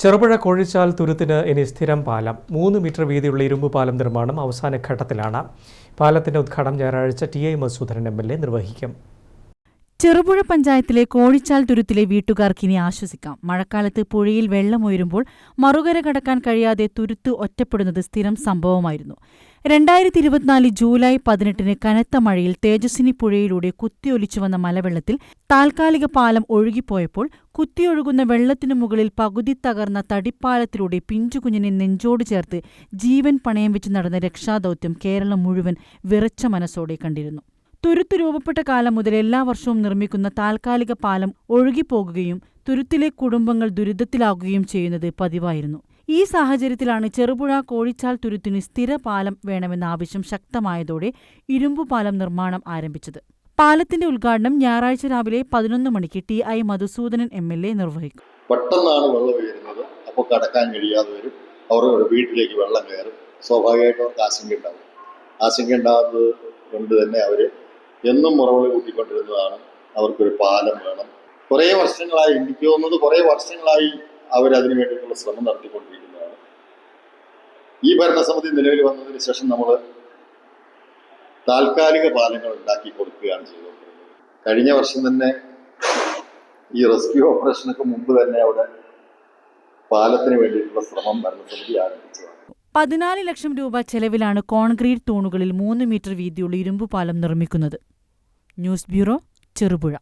ചെറുപുഴ കോഴിച്ചാൽ തുരുത്തിന് ഇനി സ്ഥിരം പാലം. മൂന്ന് മീറ്റർ വീതിയുള്ള ഇരുമ്പ് പാലം നിർമ്മാണം അവസാന ഘട്ടത്തിലാണ്. പാലത്തിന്റെ ഉദ്ഘാടനം ഞായറാഴ്ച T I Madhusudanan M L A നിർവഹിക്കും. ചെറുപുഴ പഞ്ചായത്തിലെ കോഴിച്ചാൽ തുരുത്തിലെ വീട്ടുകാർക്ക് ഇനി ആശ്വസിക്കാം. മഴക്കാലത്ത് പുഴയിൽ വെള്ളം ഉയരുമ്പോൾ മറുകര കടക്കാൻ കഴിയാതെ തുരുത്ത് ഒറ്റപ്പെടുന്നത് സ്ഥിരം സംഭവമായിരുന്നു. രണ്ടായിരത്തി ഇരുപത്തിനാല് ജൂലൈ പതിനെട്ടിന് കനത്ത മഴയിൽ തേജസ്വിനി പുഴയിലൂടെ കുത്തിയൊലിച്ചു വന്ന മലവെള്ളത്തിൽ താൽക്കാലിക പാലം ഒഴുകിപ്പോയപ്പോൾ കുത്തിയൊഴുകുന്ന വെള്ളത്തിനു മുകളിൽ പകുതി തകർന്ന തടിപ്പാലത്തിലൂടെ പിഞ്ചുകുഞ്ഞിനെ നെഞ്ചോട് ചേർത്ത് ജീവൻ പണയം വെച്ച് നടന്ന രക്ഷാദൗത്യം കേരളം മുഴുവൻ വിറച്ച മനസ്സോടെ കണ്ടിരുന്നു. തുരുത്ത് രൂപപ്പെട്ട കാലം മുതൽ എല്ലാ വർഷവും നിർമ്മിക്കുന്ന താൽക്കാലിക പാലം ഒഴുകിപ്പോകുകയും തുരുത്തിലെ കുടുംബങ്ങൾ ദുരിതത്തിലാകുകയും ചെയ്യുന്നത് പതിവായിരുന്നു. ഈ സാഹചര്യത്തിലാണ് ചെറുപുഴ കോഴിച്ചാൽ തുരുത്തിന് സ്ഥിര പാലം വേണമെന്ന ആവശ്യം ശക്തമായതോടെ ഇരുമ്പുപാലം നിർമ്മാണം ആരംഭിച്ചത്. പാലത്തിന്റെ ഉദ്ഘാടനം ഞായറാഴ്ച രാവിലെ പതിനൊന്ന് മണിക്ക് T I Madhusudanan M L A നിർവഹിക്കും. പെട്ടെന്നാണ് വെള്ളം ഉയരുന്നത്. അപ്പോൾ കടക്കാൻ കഴിയാതെ വരും. അവരുടെ വീട്ടിലേക്ക് വെള്ളം കയറും. സ്വാഭാവികമായിട്ടും അവർക്ക് ആശങ്ക ഉണ്ടാവും. ആശങ്ക ഉണ്ടാകുന്നത് കൊണ്ട് തന്നെ അവർ എന്നും മുറവിളി കൂട്ടിക്കൊണ്ടിരുന്നതാണ്. അവർക്കൊരു പാലം വേണം. കുറേ വർഷങ്ങളായി എനിക്ക് തോന്നുന്നത് കുറേ വർഷങ്ങളായി അവരതിനു വേണ്ടിയിട്ടുള്ള ശ്രമം നടത്തിക്കൊണ്ടിരിക്കുന്നതാണ്. ഈ ഭരണസമിതി നിലവിൽ വന്നതിന് ശേഷം നമ്മൾ താൽക്കാലിക പാലങ്ങൾ ഉണ്ടാക്കി കൊടുക്കുകയാണ് ചെയ്തുകൊണ്ടിരുന്നത് കഴിഞ്ഞ വർഷം തന്നെ ഈ റെസ്ക്യൂ ഓപ്പറേഷനൊക്കെ മുമ്പ് തന്നെ അവിടെ പാലത്തിന് വേണ്ടിയിട്ടുള്ള ശ്രമം ഭരണസമിതി ആരംഭിച്ചതാണ്. പതിനാല് ലക്ഷം രൂപ ചെലവിലാണ് കോൺക്രീറ്റ് തൂണുകളിൽ മൂന്ന് മീറ്റർ വീതിയുള്ള ഇരുമ്പുപാലം നിർമ്മിക്കുന്നത്. News bureau Cherupuzha.